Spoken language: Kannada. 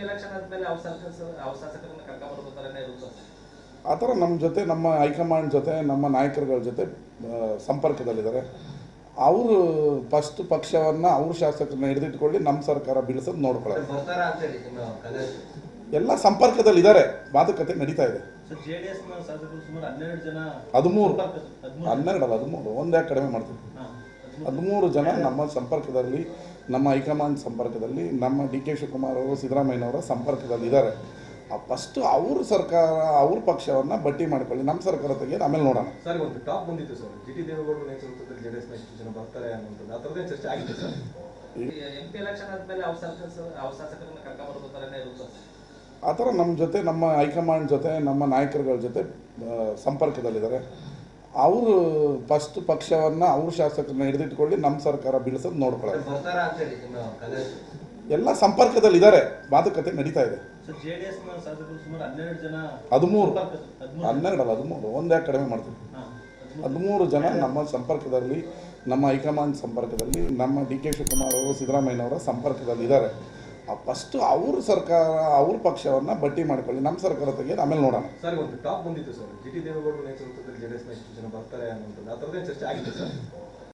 ಎಲೆಕ್ಷನ್ ಆದ್ಮೇಲೆ ಶಾಸಕ ಶಾಸಕರನ್ನ ಆ ಥರ ನಮ್ಮ ಜೊತೆ ನಮ್ಮ ಹೈಕಮಾಂಡ್ ಜೊತೆ ನಮ್ಮ ನಾಯಕರುಗಳ ಜೊತೆ ಸಂಪರ್ಕದಲ್ಲಿದ್ದಾರೆ. ಅವರು ಫಸ್ಟ್ ಪಕ್ಷವನ್ನು ಅವ್ರ ಶಾಸಕರನ್ನ ಹಿಡಿದಿಟ್ಕೊಳ್ಳಿ ನಮ್ಮ ಸರ್ಕಾರ ಬೀಳಿಸೋದು ನೋಡ್ಕೊಳ್ಳೋದು. ಎಲ್ಲ ಸಂಪರ್ಕದಲ್ಲಿದ್ದಾರೆ. ಮಾತುಕತೆ ನಡೀತಾ ಇದೆ. ಹದಿಮೂರು. ಹನ್ನೆರಡಲ್ಲ ಹದಿಮೂರು. ಹನ್ನೆರಡು ಅಲ್ಲ ಹದಿಮೂರು. ಒಂದೇ ಕಡಿಮೆ ಮಾಡ್ತೀವಿ. ಹದಿಮೂರು. ಜನ ನಮ್ಮ ಸಂಪರ್ಕದಲ್ಲಿ ನಮ್ಮ ಹೈಕಮಾಂಡ್ ಸಂಪರ್ಕದಲ್ಲಿ ನಮ್ಮ ಡಿ ಕೆ ಶಿವಕುಮಾರ್ ಅವರು ಸಿದ್ದರಾಮಯ್ಯನವರ ಸಂಪರ್ಕದಲ್ಲಿದ್ದಾರೆ ಫಸ್ಟ್ ಅವ್ರ ಸರ್ಕಾರ ಅವ್ರ ಪಕ್ಷವನ್ನು ಬಟ್ಟಿ ಮಾಡ್ಕೊಳ್ಳಿ ನಮ್ಮ ಸರ್ಕಾರ ತೆಗೆದು ಆಮೇಲೆ ನೋಡೋಣ. ಸರ್ ಒಂದು ಟಾಪ್ ಬಂದಿತ್ತು ಸರ್. ಜಿ ಟಿ ದೇವೇಗೌಡರು ನೇತೃತ್ವದಲ್ಲಿ ಜೆ ಡಿ ಎಸ್ನ ಇಷ್ಟು ಜನ ಬರ್ತಾರೆ ಅನ್ನೋದು ಆ ಥರದೇ ಚರ್ಚೆ ಆಗಿದೆ ಸರ್? ಎಂ ಪಿ ಎಲೆಕ್ಷನ್ ಆದ್ಮೇಲೆ ಅವ್ರ ಶಾಸಕ ಅವ್ರ ಶಾಸಕರನ್ನು ಕರ್ಕೊಂಡ್ಬರೋದು ಥರನೇ ಇರುತ್ತೆ ಆ ಥರ ನಮ್ಮ ಜೊತೆ ನಮ್ಮ ಹೈಕಮಾಂಡ್ ಜೊತೆ ನಮ್ಮ ನಾಯಕರುಗಳ ಜೊತೆ ಸಂಪರ್ಕದಲ್ಲಿದ್ದಾರೆ. ಅವರು ಫಸ್ಟ್ ಪಕ್ಷವನ್ನು ಅವ್ರ ಶಾಸಕರನ್ನ ಹಿಡಿದಿಟ್ಕೊಳ್ಳಿ ನಮ್ಮ ಸರ್ಕಾರ ಬೀಳಿಸೋದು ನೋಡ್ಕೊಳ್ಳೋದು. ಎಲ್ಲ ಸಂಪರ್ಕದಲ್ಲಿ ನಿಮ್ಮ ಕಾಂಗ್ರೆಸ್ ಎಲ್ಲ ಸಂಪರ್ಕದಲ್ಲಿದ್ದಾರೆ ಮಾತುಕತೆ ನಡೀತಾ ಇದೆ. ಹದಿಮೂರು. ಸಂಪರ್ಕ- ಹದಿಮೂರು. ಹನ್ನೆರಡು ಅಲ್ಲ ಹದಿಮೂರು. ಒಂದೇ ಕಡಿಮೆ ಮಾಡ್ತೀವಿ. ಹದಿಮೂರು. ಜನ ನಮ್ಮ ಸಂಪರ್ಕದಲ್ಲಿ ನಮ್ಮ ಹೈಕಮಾಂಡ್ ಸಂಪರ್ಕದಲ್ಲಿ ನಮ್ಮ ಡಿ ಕೆ ಶಿವಕುಮಾರ್ ಅವರು ಸಿದ್ದರಾಮಯ್ಯನವರ ಸಂಪರ್ಕದಲ್ಲಿದ್ದಾರೆ ಫಸ್ಟ್ ಅವ್ರ ಸರ್ಕಾರ, ಅವ್ರ ಪಕ್ಷವನ್ನು ಬಟ್ಟಿ ಮಾಡ್ಕೊಳ್ಳಿ. ನಮ್ಮ ಸರ್ಕಾರ ತೆಗೆದು ಆಮೇಲೆ ನೋಡೋಣ. ಸರ್, ಒಂದು ಟಾಪ್ ಬಂದಿತ್ತು ಸರ್. ಜಿ ಟಿ ದೇವೇಗೌಡರ ನೇತೃತ್ವದಲ್ಲಿ ಜೆ ಡಿ ಎಸ್ನ ಇಷ್ಟು ಜನ ಬರ್ತಾರೆ ಅನ್ನೋದು ಆ ಥರದೇ ಚರ್ಚೆ ಆಗಿದೆ ಸರ್.